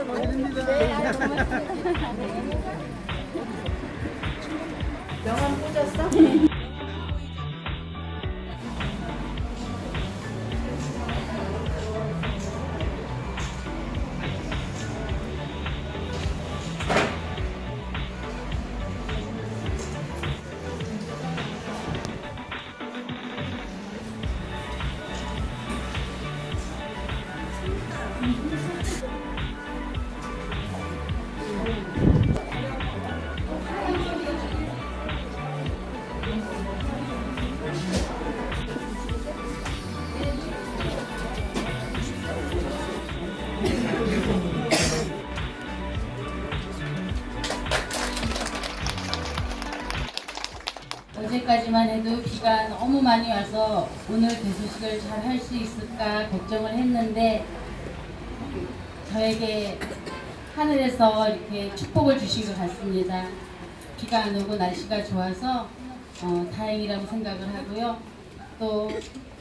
어 제까지만 해도 비가 너무 많이 와서 오늘 개소식을 잘 할 수 있을까 걱정을 했는데 저에게 하늘에서 이렇게 축복을 주신 것 같습니다. 비가 안 오고 날씨가 좋아서 어, 다행이라고 생각을 하고요. 또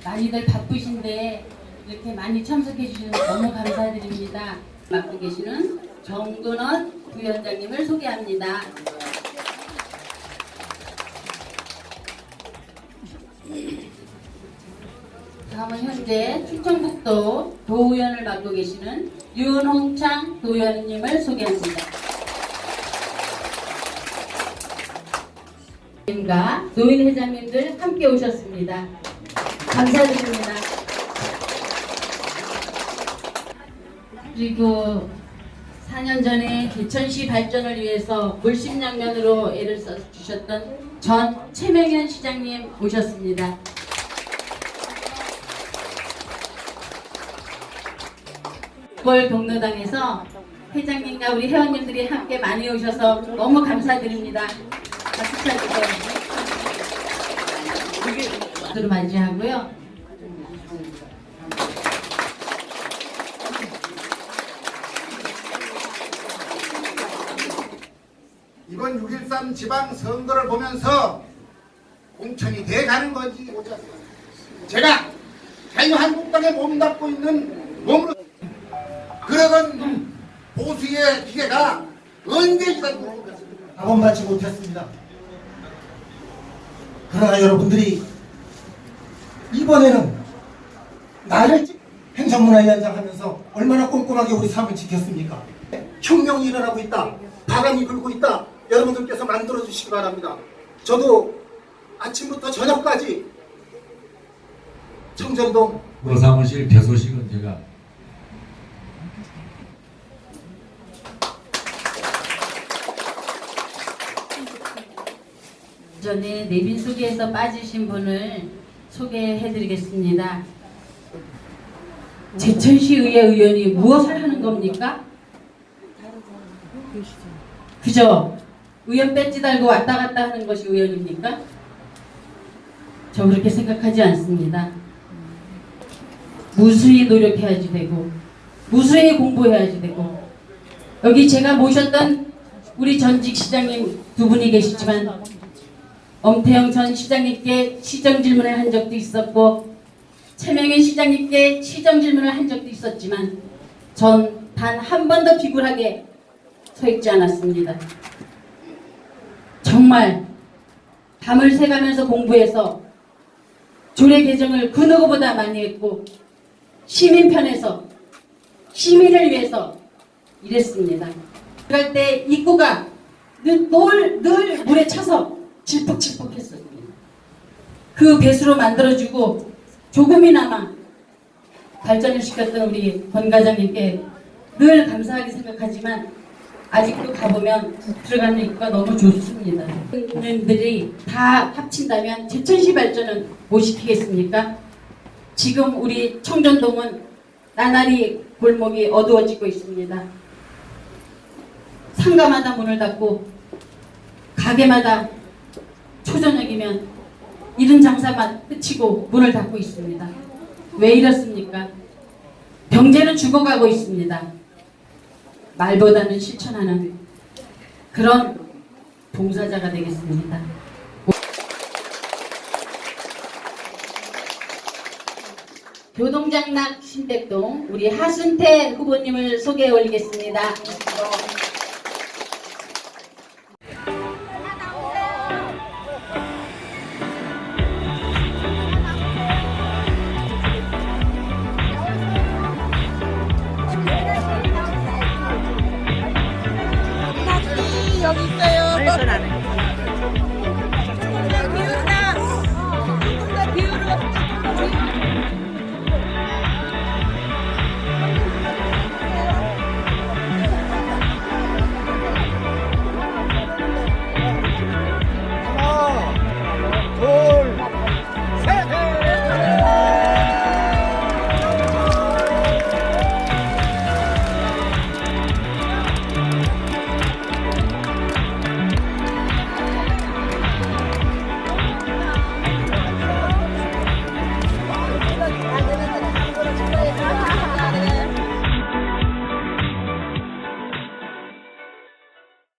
많이들 바쁘신데 이렇게 많이 참석해 주셔서 너무 감사드립니다. 맡고 계시는 정근원 부위원장님을 소개합니다. 다음은 현재 충청북도 도의원을 맡고 계시는 윤홍창 도의원님을 소개합니다. 님과 노인 회장님들 함께 오셨습니다. 감사드립니다. 그리고 4년 전에 개천시 발전을 위해서 물심양면으로 애를 써주셨던 전 최명현 시장님 오셨습니다. 월 경로당에서 회장님과 우리 회원님들이 함께 많이 오셔서 너무 감사드립니다. 박수 쳐주세요. 들어 맞이하고요. 이번 6.13 지방 선거를 보면서 공천이 돼 가는 거지. 제가 자유한국당에 몸담고 있는 몸으로 그러던 보수의 기회가 언제 기다리고 답원받지 못했습니다. 그러나 여러분들이 이번에는 나를 찍- 행정문화위원장 하면서 얼마나 꼼꼼하게 우리 삶을 지켰습니까? 혁명이 일어나고 있다. 바람이 불고 있다. 여러분들께서 만들어 주시기 바랍니다. 저도 아침부터 저녁까지 청전동 사무실 개소식은 제가 전에 내빈 소개에서 빠지신 분을 소개해드리겠습니다. 제천시 의회 의원이 무엇을 하는 겁니까? 그죠? 의원 배지 달고 왔다 갔다 하는 것이 의원입니까? 저 그렇게 생각하지 않습니다. 무수히 노력해야지 되고 무수히 공부해야지 되고 여기 제가 모셨던 우리 전직 시장님 두 분이 계시지만 엄태영 전 시장님께 시정 질문을 한 적도 있었고 최명현 시장님께 시정 질문을 한 적도 있었지만 전 단 한 번도 비굴하게 서 있지 않았습니다. 정말 밤을 새가면서 공부해서 조례 개정을 그 누구보다 많이 했고 시민 편에서 시민을 위해서 일했습니다. 그럴 때 입구가 늘, 늘, 늘 물에 차서 질퍽질퍽했어요. 그 배수로 만들어주고 조금이나마 발전을 시켰던 우리 권 과장님께 늘 감사하게 생각하지만 아직도 가보면 들어가는 입구가 너무 좋습니다. 국민들이 다 합친다면 제천시 발전은 못 시키겠습니까? 지금 우리 청전동은 나날이 골목이 어두워지고 있습니다. 상가마다 문을 닫고 가게마다 초저녁이면 이른 장사만 끝이고 문을 닫고 있습니다. 왜 이렇습니까? 경제는 죽어가고 있습니다. 말보다는 실천하는 그런 봉사자가 되겠습니다. 교동장락 신백동 우리 하순태 후보님을 소개해 올리겠습니다.